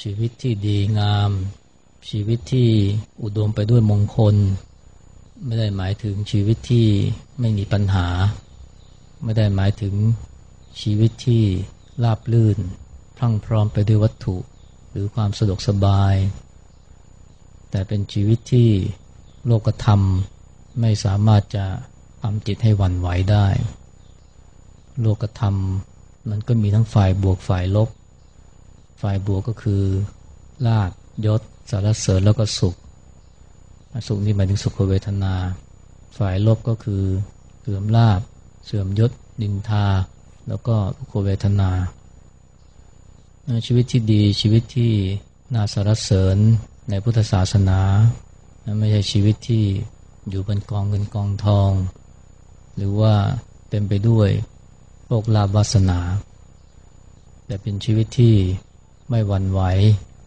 ชีวิตที่ดีงาม ชีวิตที่อุดมไปด้วยมงคล ไม่ได้หมายถึงชีวิตที่ไม่มีปัญหา ไม่ได้หมายถึงชีวิตที่ราบลื่น พรั่งพร้อมไปด้วยวัตถุหรือความสะดวกสบาย แต่เป็นชีวิตที่โลกธรรมไม่สามารถจะทำจิตให้หวั่นไหวได้ โลกธรรมมันก็มีทั้งฝ่ายบวกฝ่ายลบ ฝ่ายบวกก็คือลาบยศสารเสริญแล้วก็สุข สุขนี่หมายถึงสุขเวทนา ฝ่ายลบก็คือเสื่อมลาบ เสื่อมยศดินทา แล้วก็ทุกขเวทนา ชีวิตที่ดีชีวิตที่น่าสารเสริญในพุทธศาสนา ไม่ใช่ชีวิตที่อยู่บนกองเงินกองทอง หรือว่าเต็มไปด้วยโลกลาภวาสนา แต่เป็นชีวิตที่ ไม่หวั่นไหว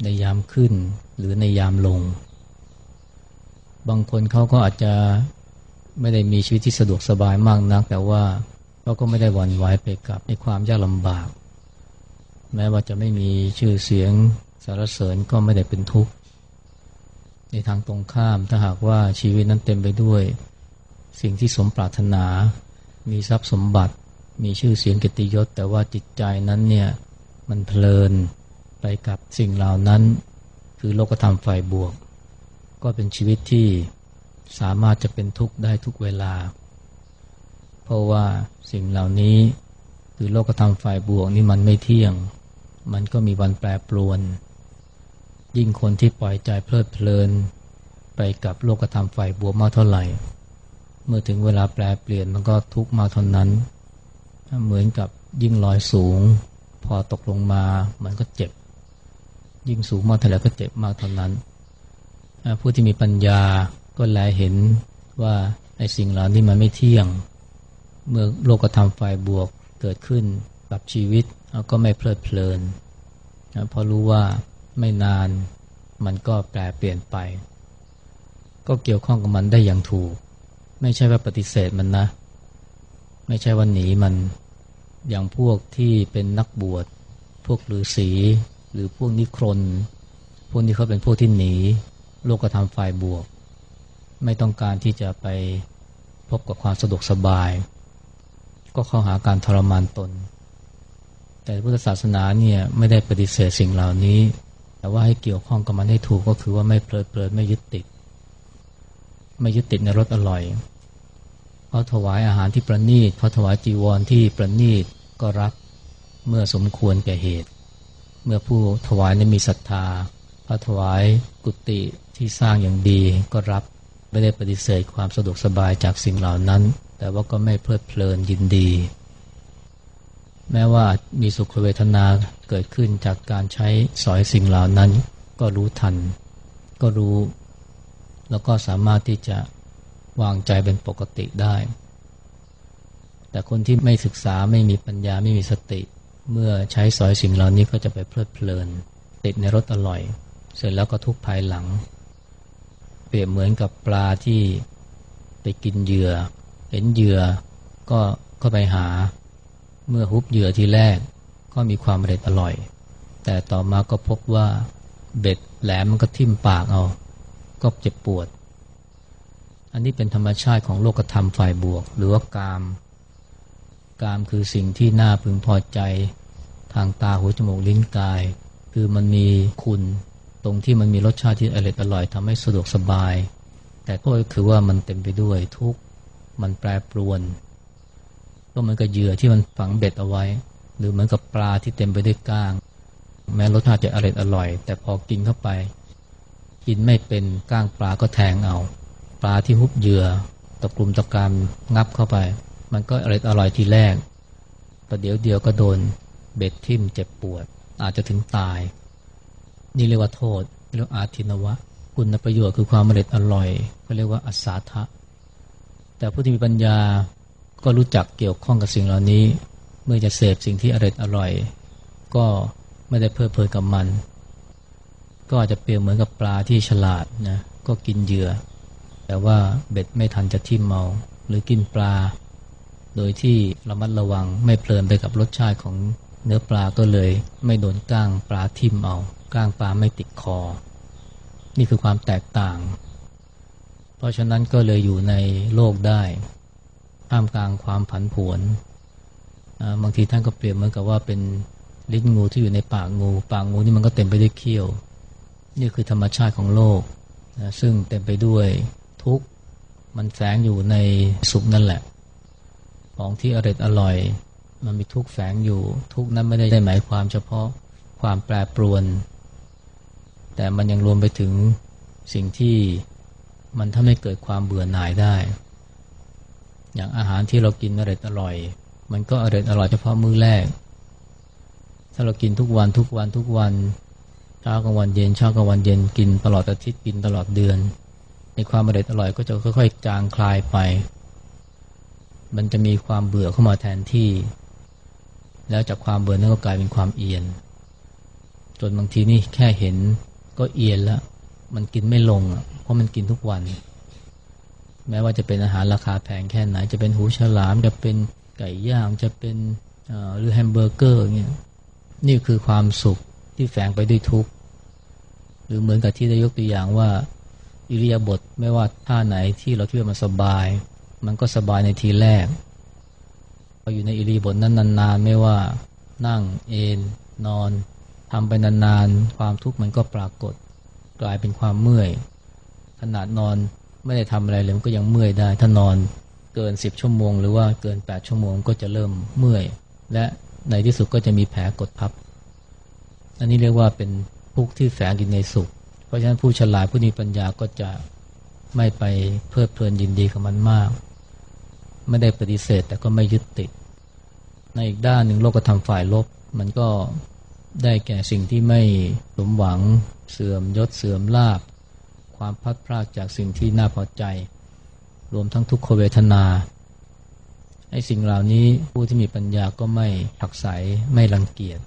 ในยามขึ้นหรือในยามลง บางคนเขาก็อาจจะไม่ได้มีชีวิตที่สะดวกสบายมากนัก แต่ว่าเขาก็ไม่ได้หวั่นไหวไปกับในความยากลำบาก แม้ว่าจะไม่มีชื่อเสียงสารเสริญก็ไม่ได้เป็นทุกข์ ในทางตรงข้ามถ้าหากว่าชีวิตนั้นเต็มไปด้วย สิ่งที่สมปรารถนา มีทรัพย์สมบัติ มีชื่อเสียงเกียรติยศ แต่ว่าจิตใจนั้นเนี่ยมันเพลิน ไปกับสิ่งเหล่านั้น คือโลกธรรมฝ่ายบวก ก็เป็นชีวิตที่สามารถจะเป็นทุกข์ได้ทุกเวลา เพราะว่าสิ่งเหล่านี้คือโลกธรรมฝ่ายบวกนี่มันไม่เที่ยง มันก็มีวันแปรปรวน ยิ่งคนที่ปล่อยใจเพลิดเพลิน ไปกับโลกธรรมฝ่ายบวกมากเท่าไหร่ เมื่อถึงเวลาแปลเปลี่ยนมันก็ทุกมาเท่านั้น เหมือนกับยิ่งลอยสูง พอตกลงมามันก็เจ็บ ยิ่งสูงมากเท่าไหร่ก็เจ็บมากเท่านั้น ผู้ที่มีปัญญาก็แลเห็นว่าไอ้สิ่งเหล่านี้มันไม่เที่ยง เมื่อโลกธรรมฝ่ายบวกเกิดขึ้นกับชีวิตก็ไม่เพลิดเพลินเพราะรู้ว่าไม่นานมันก็แปลเปลี่ยนไป ก็เกี่ยวข้องกับมันได้อย่างถูก ไม่ใช่ว่าปฏิเสธมันนะ ไม่ใช่ว่าหนีมันอย่างพวกที่เป็นนักบวช พวกฤาษี หรือพวกนิครนพวกนี้เขาเป็นพวกที่หนี โลกธรรมฝ่ายบวก ไม่ต้องการที่จะไปพบกับความสะดวกสบาย ก็เข้าหาการทรมานตน แต่พุทธศาสนาเนี่ยไม่ได้ปฏิเสธสิ่งเหล่านี้ แต่ว่าให้เกี่ยวข้องกับมันให้ถูกก็คือว่าไม่เพลิดเพลินไม่ยึดติด ไม่ยึดติดในรสอร่อยเขาถวายอาหารที่ประณีตเขาถวายจีวรที่ประณีตก็รับเมื่อสมควรแก่เหตุ เมื่อผู้ถวายนั้นมีศรัทธาพระถวายกุฏิที่สร้างอย่างดีก็รับไม่ได้ปฏิเสธความสะดวกสบายจากสิ่งเหล่านั้น แต่ว่าก็ไม่เพลิดเพลินยินดี แม้ว่ามีสุขเวทนาเกิดขึ้นจากการใช้สอยสิ่งเหล่านั้น ก็รู้ทัน ก็รู้ แล้วก็สามารถที่จะวางใจเป็นปกติได้ แต่คนที่ไม่ศึกษาไม่มีปัญญาไม่มีสติ เมื่อใช้สอยสิ่งเหล่านี้ก็จะไปเพลิดเพลิน ติดในรสอร่อย เสร็จแล้วก็ทุกภายหลัง เปรียบเหมือนกับปลาที่ไปกินเหยื่อ เห็นเหยื่อก็ก็ไปหา เมื่อฮุบเหยื่อทีแรกก็มีความอร่อยอร่อย แต่ต่อมาก็พบว่าเบ็ดแหลมมันก็ทิ่มปากเอา ก็เจ็บปวด อันนี้เป็นธรรมชาติของโลกธรรมฝ่ายบวก หรือว่ากาม กามคือสิ่งที่น่าพึงพอใจ ทางตาหูจมูกลิ้นกาย คือมันมีคุณตรงที่มันมีรสชาติที่อร่อยอร่อยทำให้สะดวกสบาย แต่ก็คือว่ามันเต็มไปด้วยทุกข์มันแปรปรวน ก็เหมือนกับเหยื่อที่มันฝังเบ็ดเอาไว้ หรือเหมือนกับปลาที่เต็มไปด้วยก้าง แม้รสชาติจะอร่อยอร่อย แต่พอกินเข้าไป กินไม่เป็นก้างปลาก็แทงเอา ปลาที่ฮุบเหยื่อตะกลุ่มตะการงับเข้าไป มันก็อร่อยอร่อยทีแรกประเดี๋ยวเดียวก็โดนเบ็ดทิ่มเจ็บปวด อาจจะถึงตาย นี่เรียกว่าโทษเรียกอาทินวะ คุณประโยชน์คือความอร่อยอร่อยก็เรียกว่าอัศาทะแต่ผู้ที่มีปัญญาก็รู้จักเกี่ยวข้องกับสิ่งเหล่านี้ เมื่อจะเสพสิ่งที่อร่อยอร่อย ก็ไม่ได้เพลิดเพลินกับมัน ก็อาจจะเปรียบเหมือนกับปลาที่ฉลาดนะก็กินเหยื่อ แต่ว่าเบ็ดไม่ทันจะทิ่มเมา หรือกินปลา โดยที่ระมัดระวังไม่เพลินไปกับรสชาติของเนื้อปลาก็เลย ไม่โดนก้างปลาทิ่มเอาก้างปลาไม่ติดคอ นี่คือความแตกต่าง เพราะฉะนั้นก็เลยอยู่ในโลกได้ท่ามกลางความผันผวนบางทีท่านก็เปรียบเหมือนกับว่าเป็นลิ้นงูที่อยู่ในปากงู ปากงูนี่มันก็เต็มไปด้วยเขี้ยว นี่คือธรรมชาติของโลกนะซึ่งเต็มไปด้วยทุกข์มันแฝงอยู่ในสุขนั่นแหละ ของที่อร่อยอร่อย มันมีทุกแฝงอยู่ ทุกนั้นไม่ได้หมายความเฉพาะความแปรปรวน แต่มันยังรวมไปถึงสิ่งที่มันทำให้เกิดความเบื่อหน่ายได้ อย่างอาหารที่เรากินอร่อยอร่อย มันก็อร่อยอร่อยเฉพาะมื้อแรก ถ้าเรากินทุกวันทุกวันทุกวันเช้ากลางวันเย็นเช้ากลางวันเย็นกินตลอดอาทิตย์กินตลอดเดือนในความอร่อยอร่อยก็จะค่อย ๆ จางคลายไป มันจะมีความเบื่อเข้ามาแทนที่ แล้วจากความเบื่อนั้นก็กลายเป็นความเอียน จนบางทีนี่แค่เห็นก็เอียนแล้ว มันกินไม่ลงอะเพราะมันกินทุกวัน แม้ว่าจะเป็นอาหารราคาแพงแค่ไหน จะเป็นหูฉลามจะเป็นไก่ย่างจะเป็นหรือแฮมเบอร์เกอร์เนี่ยนี่คือความสุขที่แฝงไปด้วยทุกข์หรือเหมือนกับที่ได้ยกตัวอย่างว่าอิริยาบถไม่ว่าท่าไหนที่เราคิดว่ามันสบาย มันก็สบายในทีแรกพออยู่ในอิริบถนั้นนานๆ ไม่ว่านั่งเอนนอนทำไปนานๆ ความทุกข์มันก็ปรากฏ กลายเป็นความเมื่อย ขนาดนอนไม่ได้ทำอะไรเลยมันก็ยังเมื่อยได้ ถ้านอนเกิน 10 ชั่วโมง หรือว่าเกิน 8 ชั่วโมงก็จะเริ่มเมื่อย และในที่สุดก็จะมีแผลกดทับ อันนี้เรียกว่าเป็นทุกข์ที่แฝงอยู่ในสุข เพราะฉะนั้นผู้ฉลาดผู้มีปัญญาก็จะไม่ไปเพลิดเพลินยินดีกับมันมาก ไม่ได้ปฏิเสธ แต่ก็ไม่ยึดติด ในอีกด้านหนึ่งโลกธรรมฝ่ายลบ มันก็ได้แก่สิ่งที่ไม่สมหวังเสื่อมยศเสื่อมลาบ ความพัดพรากจากสิ่งที่น่าพอใจ รวมทั้งทุกขเวทนาไอ้สิ่งเหล่านี้ผู้ที่มีปัญญาก็ไม่ผักใสไม่รังเกียจ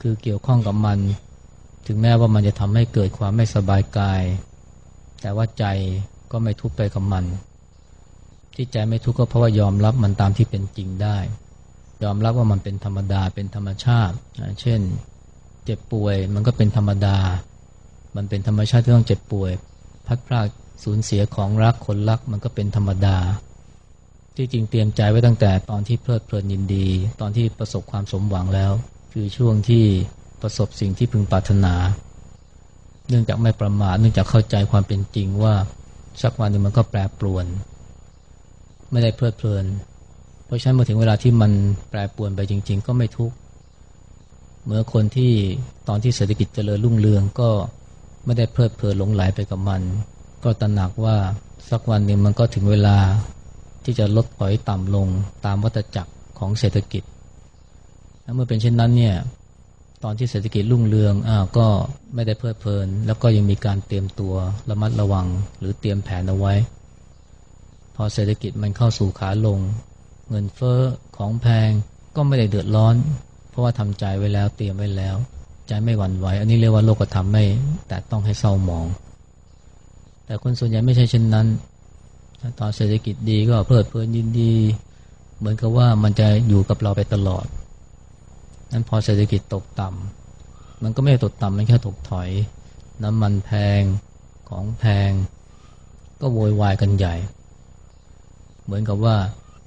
คือเกี่ยวข้องกับมัน ถึงแม้ว่ามันจะทำให้เกิดความไม่สบายกาย แต่ว่าใจก็ไม่ทุกข์ไปกับมัน ที่ใจไม่ทุกข์ก็เพราะว่ายอมรับมันตามที่เป็นจริงได้ ยอมรับว่ามันเป็นธรรมดาเป็นธรรมชาติ เช่น เจ็บป่วยมันก็เป็นธรรมดา มันเป็นธรรมชาติที่ต้องเจ็บป่วย พัดพลาดสูญเสียของรักคนรักมันก็เป็นธรรมดา ที่จริงเตรียมใจไว้ตั้งแต่ตอนที่เพลิดเพลินยินดี ตอนที่ประสบความสมหวังแล้ว คือช่วงที่ประสบสิ่งที่พึงปรารถนา เนื่องจากไม่ประมาทเนื่องจากเข้าใจความเป็นจริงว่าสักวันหนึ่งมันก็แปรปรวน ไม่ได้เพลิดเพลิน เพราะฉะนั้นเมื่อถึงเวลาที่มันแปรปรวนไปจริง ๆ ก็ไม่ทุกข์เมื่อคนที่ตอนที่เศรษฐกิจเจริญรุ่งเรืองก็ไม่ได้เพลิดเพลินหลงไหลไปกับมัน ก็ตระหนักว่าสักวันหนึ่งมันก็ถึงเวลาที่จะลดถอยต่ำลงตามวัฏจักรของเศรษฐกิจและเมื่อเป็นเช่นนั้นเนี่ยตอนที่เศรษฐกิจรุ่งเรืองอ้าวก็ไม่ได้เพลิดเพลิน แล้วก็ยังมีการเตรียมตัวระมัดระวังหรือเตรียมแผนเอาไว้ พอเศรษฐกิจมันเข้าสู่ขาลง เงินเฟ้อของแพงก็ไม่ได้เดือดร้อน เพราะว่าทำใจไว้แล้วเตรียมไว้แล้ว ใจไม่หวั่นไหว อันนี้เรียกว่าโลกธรรมไม่แต่ต้องให้เศร้าหมอง แต่คนส่วนใหญ่ไม่ใช่เช่นนั้นตอนเศรษฐกิจดีก็เพลิดเพลินยินดี เหมือนกับว่ามันจะอยู่กับเราไปตลอด นั้นพอเศรษฐกิจตกต่ำมันก็ไม่ตกต่ำมันแค่ตกถอย น้ำมันแพงของแพง ก็โวยวายกันใหญ่ เหมือนกับว่า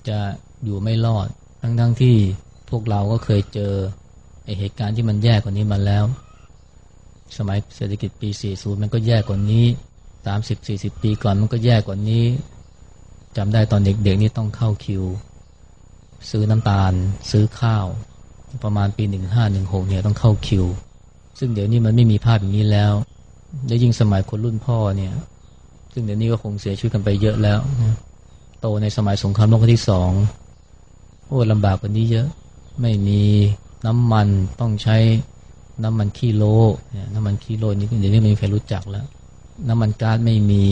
จะอยู่ไม่รอด ทั้งๆทที่พวกเราก็เคยเจอเหตุการณ์ที่มันแย่กว่านี้มาแล้ว สมัยเศรษฐกิจปี 40 มันก็แย่กว่านี้ 30-40 ปีก่อนมันก็แย่กว่านี้จำได้ตอนเด็กๆนี่ต้องเข้าคิว ซื้อน้ำตาล ซื้อข้าว ประมาณปี 1516เนี่ยต้องเข้าคิว ซึ่งเดี๋ยวนี้มันไม่มีภาพอย่างนี้แล้วและยิ่งสมัยคนรุ่นพ่อเนี่ย ซึ่งเดี๋ยวนี้ก็คงเสียชีวิตกันไปเยอะแล้วนะ โตในสมัยสงครามโลกครั้งที่สองโอ้ลำบากกว่านี้เยอะ ไม่มีน้ำมันต้องใช้น้ำมันคีโร่น้ำมันคีโลนี่เดี๋ยวนี้ไม่มีใครรู้จักแล้ว น้ำมันก๊าซไม่มี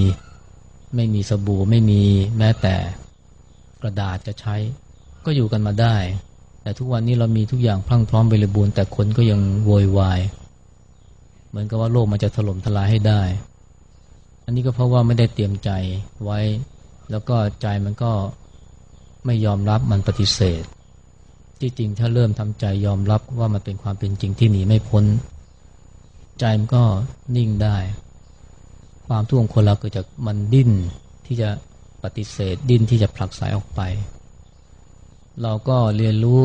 ไม่มีสบู่ไม่มีแม้แต่กระดาษจะใช้ ก็อยู่กันมาได้ แต่ทุกวันนี้เรามีทุกอย่างพรั่งพร้อมบริบูรณ์แต่คนก็ยังโวยวายเหมือนกับว่าโลกมันจะถล่มทลายให้ได้ อันนี้ก็เพราะว่าไม่ได้เตรียมใจไว้ แล้วก็ใจมันก็ไม่ยอมรับมันปฏิเสธ ที่จริงถ้าเริ่มทำใจยอมรับว่ามันเป็นความเป็นจริงที่หนีไม่พ้น ใจมันก็นิ่งได้ ความทุกข์ของคนเราเกิดจากมันดิ้นที่จะปฏิเสธดิ้นที่จะผลักสายออกไป เราก็เรียนรู้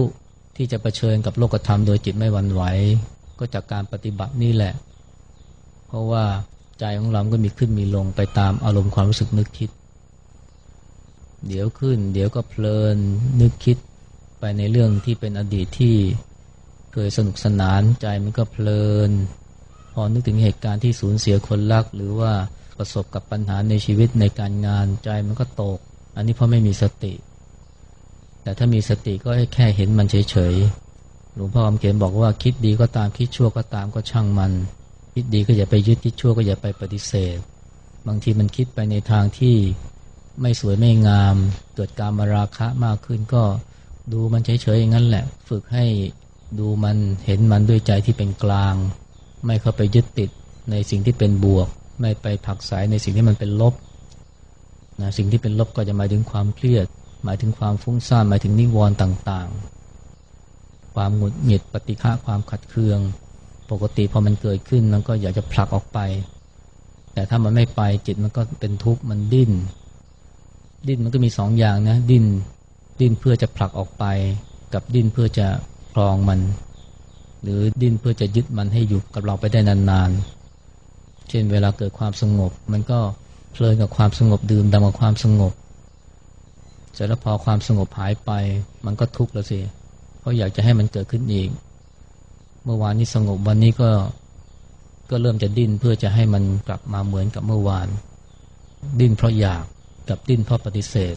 ที่จะะเผชิญกับโลกธรรมโดยจิตไม่หวั่นไหวก็จากการปฏิบัตินี่แหละ เพราะว่าใจของเราก็มีขึ้นมีลงไปตามอารมณ์ความรู้สึกนึกคิด เดี๋ยวขึ้น เดี๋ยวก็เพลินนึกคิดไปในเรื่องที่เป็นอดีตที่เคยสนุกสนานใจมันก็เพลิน พอนึกถึงเหตุการณ์ที่สูญเสียคนรัก หรือว่าประสบกับปัญหาในชีวิตในการงานใจมันก็ตก อันนี้เพราะไม่มีสติ แต่ถ้ามีสติก็แค่เห็นมันเฉยๆหลวงพ่อคำเขียนบอกว่าคิดดีก็ตามคิดชั่วก็ตามก็ช่างมัน คิดดีก็อย่าไปยึดคิดชั่วก็อย่าไปปฏิเสธ บางทีมันคิดไปในทางที่ ไม่สวยไม่งาม เกิดการมาราคะมากขึ้นก็ดูมันเฉยๆอย่างนั้นแหละ ฝึกให้ดูมันเห็นมันด้วยใจที่เป็นกลาง ไม่เข้าไปยึดติดในสิ่งที่เป็นบวก ไม่ไปผักสายในสิ่งที่มันเป็นลบนะสิ่งที่เป็นลบก็จะหมายถึงความเครียด หมายถึงความฟุ้งซ่านหมายถึงนิวรณ์ต่างๆ ความหงุดหงิดปฏิฆะความขัดเคือง ปกติพอมันเกิดขึ้นมันก็อยากจะผลักออกไป แต่ถ้ามันไม่ไปจิตมันก็เป็นทุกข์มันดิ้น ดิ้นมันก็มีสองอย่างนะ ดิ้นดิ้นเพื่อจะผลักออกไป กับดิ้นเพื่อจะครองมัน หรือดิ้นเพื่อจะยึดมันให้อยู่กับเราไปได้นานๆ เช่นเวลาเกิดความสงบ มันก็เพลินกับความสงบดื่มดำกับความสงบเสร็จแล้วพอความสงบหายไป มันก็ทุกข์แล้วสิเพราะอยากจะให้มันเกิดขึ้นอีก เมื่อวานนี้สงบวันนี้ก็ก็เริ่มจะดิ้นเพื่อจะให้มันกลับมาเหมือนกับเมื่อวาน ดิ้นเพราะอยาก กับดิ้นเพราะปฏิเสธ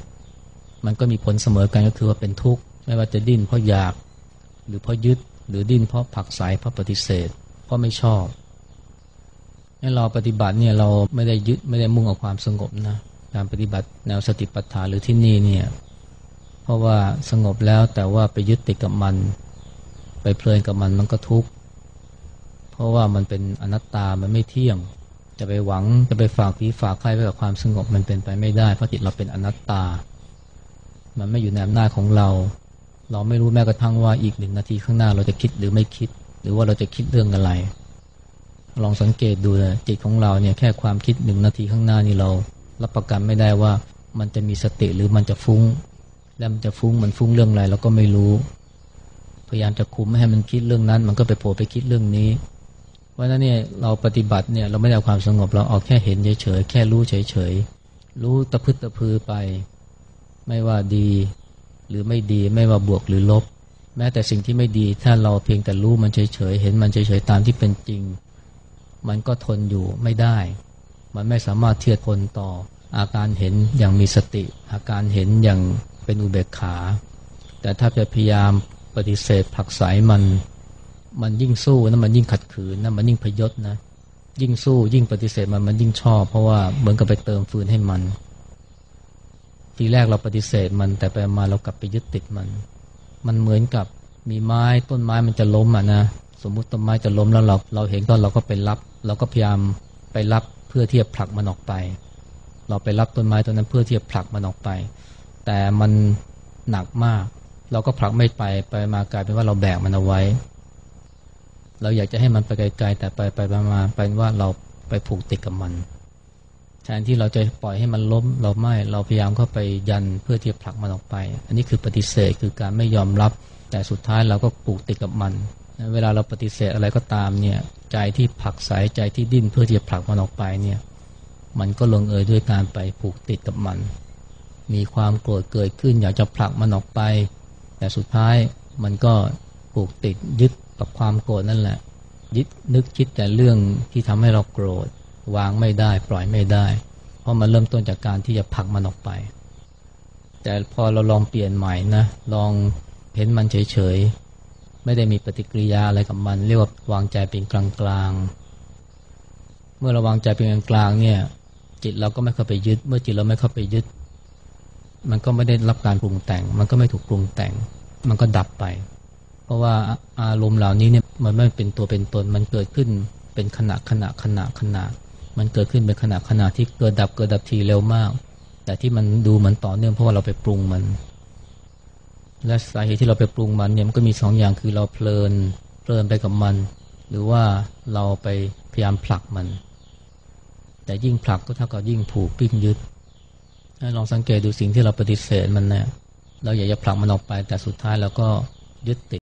มันก็มีผลเสมอกันก็คือว่าเป็นทุกข์ไม่ว่าจะดิ้นเพราะอยากหรือเพราะยึดหรือดิ้นเพราะผักสายเพราะปฏิเสธ เพราะไม่ชอบให้เราปฏิบัติเนี่ยเราไม่ได้ยึดไม่ได้มุ่งเอาความสงบนะการปฏิบัติแนวสติปัฏฐานหรือที่นี่เนี่ยเพราะว่าสงบแล้วแต่ว่าไปยึดติดกับมัน ไปเพลินกับมันมันก็ทุกข์เพราะว่ามันเป็นอนัตตามันไม่เที่ยง จะไปหวังจะไปฝากผีฝากใครไปกับความสงบมันเป็นไปไม่ได้ เพราะจิตเราเป็นอนัตตา มันไม่อยู่ในอำนาจของเรา เราไม่รู้แม้กระทั่งว่าอีกหนึ่งนาทีข้างหน้าเราจะคิดหรือไม่คิด หรือว่าเราจะคิดเรื่องอะไร ลองสังเกตดูนะจิตของเราเนี่ยแค่ความคิดหนึ่งนาทีข้างหน้านี่เรา รับประกันไม่ได้ว่ามันจะมีสติหรือมันจะฟุง้ง แล้วมันจะฟุ้งมันฟุ้งเรื่องอะไรเราก็ไม่รู้ พยายามจะคุมไม่ให้มันคิดเรื่องนั้น มันก็ไปโผล่ไปคิดเรื่องนี้ ราะนั้นเนี่ยเราปฏิบัติเนี่ยเราไม่ได้เอาความสงบเราเอาแค่เห็นเฉยๆแค่รู้เฉยๆรู้ตะพึดตะพือไป ไม่ว่าดีหรือไม่ดีไม่ว่าบวกหรือลบ แม้แต่สิ่งที่ไม่ดีถ้าเราเพียงแต่รู้มันเฉยๆเห็นมันเฉยๆตามที่เป็นจริง มันก็ทนอยู่ไม่ได้ มันไม่สามารถเทียบทนต่ออาการเห็นอย่างมีสติ อาการเห็นอย่างเป็นอุเบกขา แต่ถ้าจะพยายามปฏิเสธผักสายมัน มันยิ่งสู้นะมันยิ่งขัดขืนนะมันยิ่งพยศนะ ยิ่งสู้ยิ่งปฏิเสธมันมันยิ่งชอบ เพราะว่าเหมือนกับไปเติมฟืนให้มัน ทีแรกเราปฏิเสธมันแต่ไปมาเรากลับไปยึดติดมัน มันเหมือนกับมีไม้ต้นไม้มันจะล้มอะนะสมมุติต้นไม้จะล้มแล้วเราเราเห็นก็เราก็ไปรับ เราก็พยายามไปรับเพื่อที่จะผลักมันออกไป เราไปรับต้นไม้ต้นนั้นเพื่อที่จะผลักมันออกไป แต่มันหนักมาก เราก็ผลักไม่ไปไปมากลายเป็นว่าเราแบกมันเอาไว้ เราอยากจะให้มันไปไกลๆแต่ไปไปมาเป็นว่าเราไปผูกติดกับมันแทนที่เราจะปล่อยให้มันล้มเราไม่เราพยายามเข้าไปยันเพื่อที่จะผลักมันออกไป อันนี้คือปฏิเสธคือการไม่ยอมรับ แต่สุดท้ายเราก็ปลูกติดกับมัน เวลาเราปฏิเสธอะไรก็ตามเนี่ยใจที่ผลักสายใจที่ดิ้นเพื่อที่จะผลักมันออกไปเนี่ยมันก็ลงเอยด้วยการไปผูกติดกับมัน มีความโกรธเกิดขึ้นอยากจะผลักมันออกไป แต่สุดท้ายมันก็ผูกติดยึด กับความโกรธนั่นแหละยึดนึกคิดแต่เรื่องที่ทำให้เราโกรธ วางไม่ได้ ปล่อยไม่ได้ เพราะมันเริ่มต้นจากการที่จะผลักมันออกไป แต่พอเราลองเปลี่ยนใหม่นะลองเห็นมันเฉยๆ ไม่ได้มีปฏิกิริยาอะไรกับมัน เรียกว่าวางใจเป็นกลางๆ เมื่อเราวางใจเป็นกลางๆเนี่ย จิตเราก็ไม่เข้าไปยึด เมื่อจิตเราไม่เข้าไปยึด มันก็ไม่ได้รับการปรุงแต่ง มันก็ไม่ถูกปรุงแต่ง มันก็ดับไป ราะว่าอารมณ์เหล่านี้เนี่ยมันไม่เป็นตัวเป็นตน มันเกิดขึ้นเป็นขณะขณะขณะขณะ มันเกิดขึ้นเป็นขณะขณะที่เกิดดับเกิดดับทีเร็วมาก แต่ที่มันดูเหมือนต่อเนื่องเพราะว่าเราไปปรุงมัน และสาเหตุที่เราไปปรุงมันเนี่ยมันก็มีสองอย่างคือเราเพลินเพลินไปกับมัน หรือว่าเราไปพยายามผลักมัน แต่ยิ่งผลักก็เท่ากับยิ่งผูกปิ้งยึดลองสังเกตดูสิ่งที่เราปฏิเสธมันเนะี่ยเราอยากจะผลักมันออกไป แต่สุดท้ายเราก็ยึดติด